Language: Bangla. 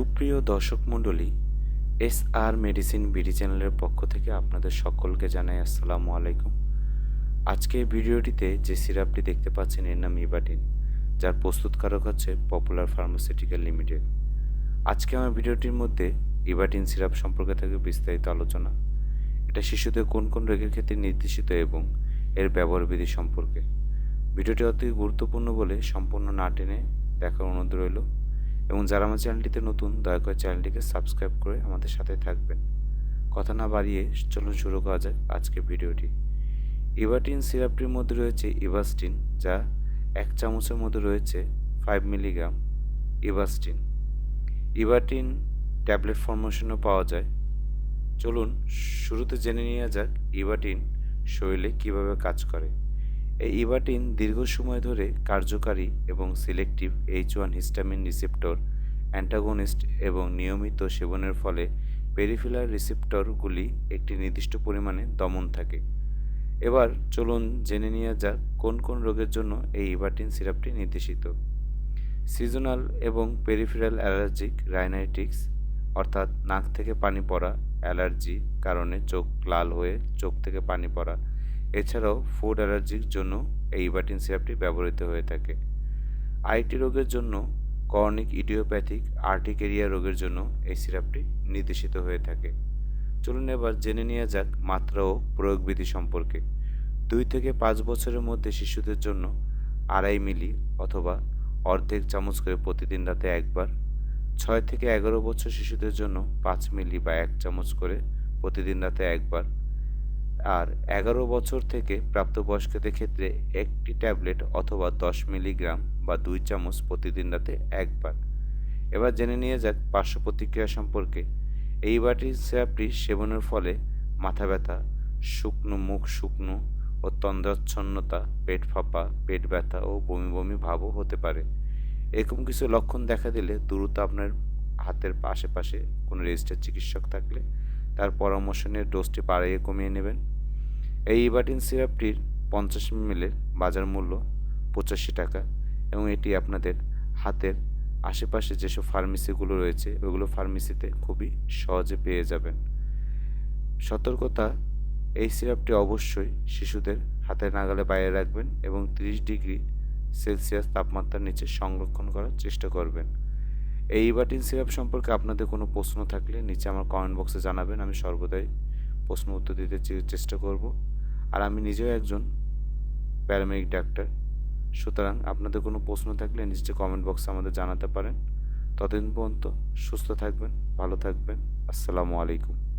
সুপ্রিয় দর্শক মণ্ডলী এস আর মেডিসিন বিডি চ্যানেলের পক্ষ থেকে আপনাদের সকলকে জানাই আসসালামু আলাইকুম। আজকে ভিডিওটিতে যে সিরাপটি দেখতে পাচ্ছেন এর নাম ইবাটিন, যার প্রস্তুতকারক হচ্ছে পপুলার ফার্মাসিউটিক্যাল লিমিটেড। আজকে আমার ভিডিওটির মধ্যে ইবাটিন সিরাপ সম্পর্কে থাকবে বিস্তারিত আলোচনা। এটা শিশুদের কোন কোন রোগের ক্ষেত্রে নির্দেশিত এবং এর ব্যবহার বিধি সম্পর্কে। ভিডিওটি অতি গুরুত্বপূর্ণ বলে সম্পূর্ণ না টেনে দেখার অনুরোধ রইল। এবং যারা আমার চ্যানেলটিতে নতুন, দয়া করে চ্যানেলটিকে সাবস্ক্রাইব করে আমাদের সাথে থাকবেন। কথা না বাড়িয়ে চলুন শুরু করা যাক আজকের ভিডিওটি। ইভাটিন সিরাপটির মধ্যে রয়েছে ইভাস্টিন, যা এক চামচের মধ্যে রয়েছে five milligram ebastine. Ebastine tablet ফর্মেশনও পাওয়া যায়। চলুন শুরুতে জেনে নেওয়া যাক ইভাটিন শরীরে কীভাবে কাজ করে। এই ইভাটিন দীর্ঘ সময় ধরে কার্যকারী এবং selective H one histamine receptor, antagonist এবং নিয়মিত সেবনের ফলে পেরিফিলার রিসেপ্টরগুলি একটি নির্দিষ্ট পরিমাণে দমন থাকে। এবার চলুন জেনে নেওয়া যাক কোন কোন রোগের জন্য এই ইভাটিন সিরাপটি নির্দেশিত। সিজনাল এবং পেরিফেরাল অ্যালার্জিক রাইনাইটিক্স, অর্থাৎ নাক থেকে পানি পড়া, অ্যালার্জি কারণে চোখ লাল হয়ে চোখ থেকে পানি পড়া এছাড়াও ফুড অ্যালার্জির জন্য এই ইভাটিন সিরাপটি ব্যবহৃত হয়ে থাকে। আইটি রোগের জন্য কর্নিক ইডিওপ্যাথিক আর্টিকেরিয়া রোগের জন্য এই সিরাপটি নির্দেশিত হয়ে থাকে। চলুন এবার জেনে নেওয়া যাক মাত্রা ও প্রয়োগবিধি সম্পর্কে। দুই থেকে পাঁচ বছরের মধ্যে শিশুদের জন্য আড়াই মিলি অথবা অর্ধেক চামচ করে প্রতিদিন রাতে একবার, ছয় থেকে এগারো বছর শিশুদের জন্য পাঁচ মিলি বা এক চামচ করে প্রতিদিন রাতে একবার আর এগারো বছর থেকে প্রাপ্তবয়স্কদের ক্ষেত্রে একটি ট্যাবলেট অথবা দশ মিলিগ্রাম বা দুই চামচ প্রতিদিন রাতে একবার এবার জেনে নিয়ে যাক পার্শ্ব প্রতিক্রিয়া সম্পর্কে। এই বাটি সিরাপটি সেবনের ফলে মাথা ব্যথা, শুকনো মুখ শুকনো ও তন্দ্রাচ্ছন্নতা, পেট ফাঁপা, পেট ব্যথা ও বমি বমি ভাবও হতে পারে। এরকম কিছু লক্ষণ দেখা দিলে দ্রুত আপনার হাতের আশেপাশে কোনো রেজিস্টার চিকিৎসক থাকলে তার পরামর্শ নিয়ে ডোজটি বাড়িয়ে কমিয়ে নেবেন। এই ইবাটিন সিরাপটির পঞ্চাশ মিলের বাজার মূল্য পঁচাশি টাকা এবং এটি আপনাদের হাতের আশেপাশে যেসব ফার্মেসিগুলো রয়েছে, ওগুলো ফার্মেসিতে খুবই সহজে পেয়ে যাবেন। সতর্কতা, এই সিরাপটি অবশ্যই শিশুদের হাতের নাগালে বাইরে রাখবেন এবং তিরিশ ডিগ্রি সেলসিয়াস তাপমাত্রার নিচে সংরক্ষণ করার চেষ্টা করবেন। এই ইবাটিন সিরাপ সম্পর্কে আপনাদের কোনো প্রশ্ন থাকলে নিচে আমার কমেন্ট বক্সে জানাবেন, আমি সর্বদাই প্রশ্ন উত্তর দিতে চেষ্টা করব। আর আমি নিজেও একজন প্যারামেডিক ডাক্তার সুতরাং আপনাদের কোনো প্রশ্ন থাকলে নিচে কমেন্ট বক্সে আমাদের জানাতে পারেন। ততদিন পর্যন্ত সুস্থ থাকবেন, ভালো থাকবেন, আসসালামু আলাইকুম।